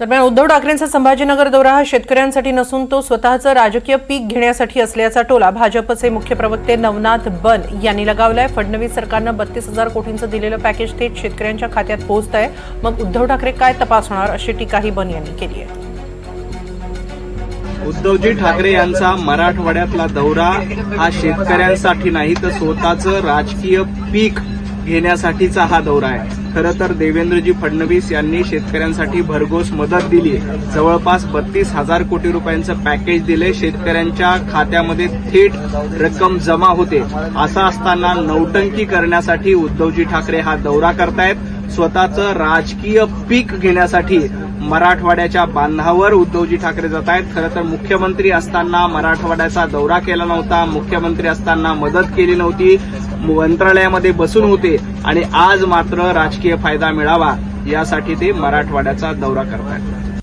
दरम्यान उद्धव ठाकरेंचा संभाजीनगर दौरा हा शेतकऱ्यांसाठी नसून तो स्वतःचं राजकीय पीक घेण्यासाठी असल्याचा टोला भाजपचे मुख्य प्रवक्ते नवनाथ बन यांनी लगावलाय. फडणवीस सरकारनं बत्तीस हजार कोटींचं दिलेलं पॅकेज थेट शेतकऱ्यांच्या खात्यात पोहोचत आहे मग उद्धव ठाकरे काय तपास होणार अशी टीकाही बन यांनी केली आहे उद्धवजी ठाकरे यांचा मराठवाड्यातला दौरा हा शेतकऱ्यांसाठी नाही तर स्वतःचं राजकीय पीक घेण्यासाठीचा हा दौरा आहे. खरं तर देवेंद्रजी फडणवीस यांनी शेतकऱ्यांसाठी भरघोस मदत दिली. जवळपास बत्तीस हजार कोटी रुपयांचं पॅकेज दिले शेतकऱ्यांच्या खात्यामध्ये थेट रक्कम जमा होते. असं असताना नौटंकी करण्यासाठी उद्धवजी ठाकरे हा दौरा करतायत. स्वतःचं राजकीय पीक घेण्यासाठी मराठवाड्याच्या बांधावर उद्धवजी ठाकरे जात आहेत. खरं तर मुख्यमंत्री असताना मराठवाड्याचा दौरा केला नव्हता. मुख्यमंत्री असताना मदत केली नव्हती. मंत्रालयामध्ये बसून होते आणि आज मात्र राजकीय फायदा मिळावा यासाठी ते मराठवाड्याचा दौरा करतायत.